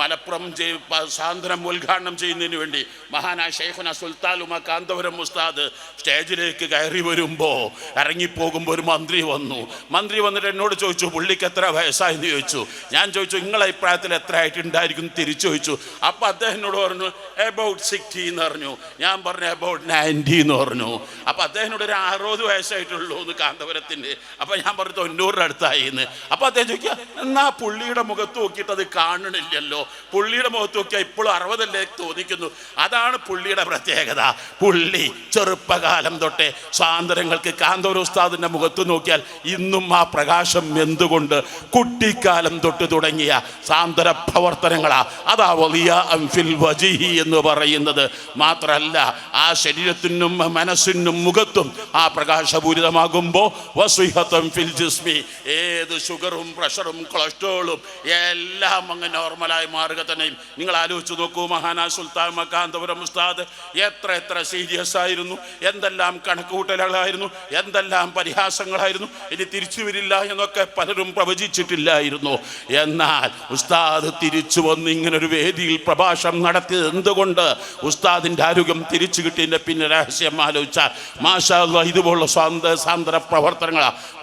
മലപ്പുറം സാന്ദ്രം ഉദ്ഘാടനം ചെയ്യുന്നതിന് വേണ്ടി മഹാനായ ഷെയ്ഖുന സുൽത്താലുമ കാന്തപുരം ഉസ്താദ് സ്റ്റേജിലേക്ക് കയറി വരുമ്പോൾ ഇറങ്ങിപ്പോകുമ്പോൾ ഒരു മന്ത്രി വന്നു. മന്ത്രി വന്നിട്ട് എന്നോട് ചോദിച്ചു പുള്ളിക്ക് എത്ര വയസ്സായെന്ന് ചോദിച്ചു? ഞാൻ ചോദിച്ചു നിങ്ങളെ അഭിപ്രായത്തിൽ എത്ര ആയിട്ടുണ്ടായിരിക്കും? തിരിച്ചു ചോദിച്ചു. അപ്പോൾ അദ്ദേഹം എന്നോട് പറഞ്ഞു എബൌട്ട് സിക്സ്റ്റി എന്ന് പറഞ്ഞു. ഞാൻ പറഞ്ഞു എബൌട്ട് നയന്റി എന്ന് പറഞ്ഞു. അപ്പോൾ അദ്ദേഹത്തിനോട് ഒരു അറുപത് വയസ്സായിട്ടുള്ളൂ എന്ന് കാന്തപുരത്തിന്റെ. അപ്പോൾ ഞാൻ പറഞ്ഞു തൊണ്ണൂറിന്റെ അടുത്തായി എന്ന്. അപ്പം അദ്ദേഹം ചോദിക്കുക എന്നാ പുള്ളിയുടെ മുഖത്ത് നോക്കിയിട്ട് അത് കാണണില്ലല്ലോ? പുള്ളിയുടെ മുഖത്ത് നോക്കിയാൽ ഇപ്പോഴും അറുപതല്ലേ തോന്നിക്കുന്നു. അതാണ് പുള്ളിയുടെ പ്രത്യേകത. പുള്ളി ചെറുപ്പകാലം തൊട്ടേ സ്വാതന്ത്ര്യങ്ങൾക്ക് കാന്തോര ഉസ്താദിന്റെ മുഖത്ത് നോക്കിയാൽ ഇന്നും ആ പ്രകാശം എന്തുകൊണ്ട് കുട്ടിക്കാലം തൊട്ട് തുടങ്ങിയ സാന്ത്വന പ്രവർത്തനങ്ങളാ. അതാ വലിയ അംഫിൽ വജിഹി എന്ന് പറയുന്നത്. മാത്രമല്ല ആ ശരീരത്തിനും മനസ്സിനും മുഖത്തും ആ പ്രകാശപൂരിതമാകുമ്പോൾ ഫിൽ ഏത് ഷുഗറും പ്രഷറും കൊളസ്ട്രോളും എല്ലാം അങ്ങ് നോർമലായി മാറുക തന്നെയും. നിങ്ങൾ ആലോചിച്ചു നോക്കൂ മഹാനാ സുൽത്താൻ മക്കാന്തപുരം ഉസ്താദ് എത്ര എത്ര സീരിയസ് ആയിരുന്നു. എന്തെല്ലാം കണക്കുകൂട്ടലുകളായിരുന്നു എന്തെല്ലാം പരിഹാസങ്ങളായിരുന്നു. ഇനി തിരിച്ചു വരില്ല എന്നൊക്കെ പലരും പ്രവചിച്ചിട്ടില്ലായിരുന്നു. എന്നാൽ ഉസ്താദ് തിരിച്ചു വന്ന് ഇങ്ങനെ ഒരു വേദിയിൽ പ്രഭാഷണം നടത്തിയത് എന്തുകൊണ്ട്? ഉസ്താദിന്റെ ആരോഗ്യം തിരിച്ചു കിട്ടിയതിന്റെ പിന്നെ രഹസ്യം ആലോചിച്ചാൽ മാഷാ ഇതുപോലുള്ള സ്വാതന്ത്ര്യ സാന്ദ്ര പ്രവർത്തനങ്ങളാണ്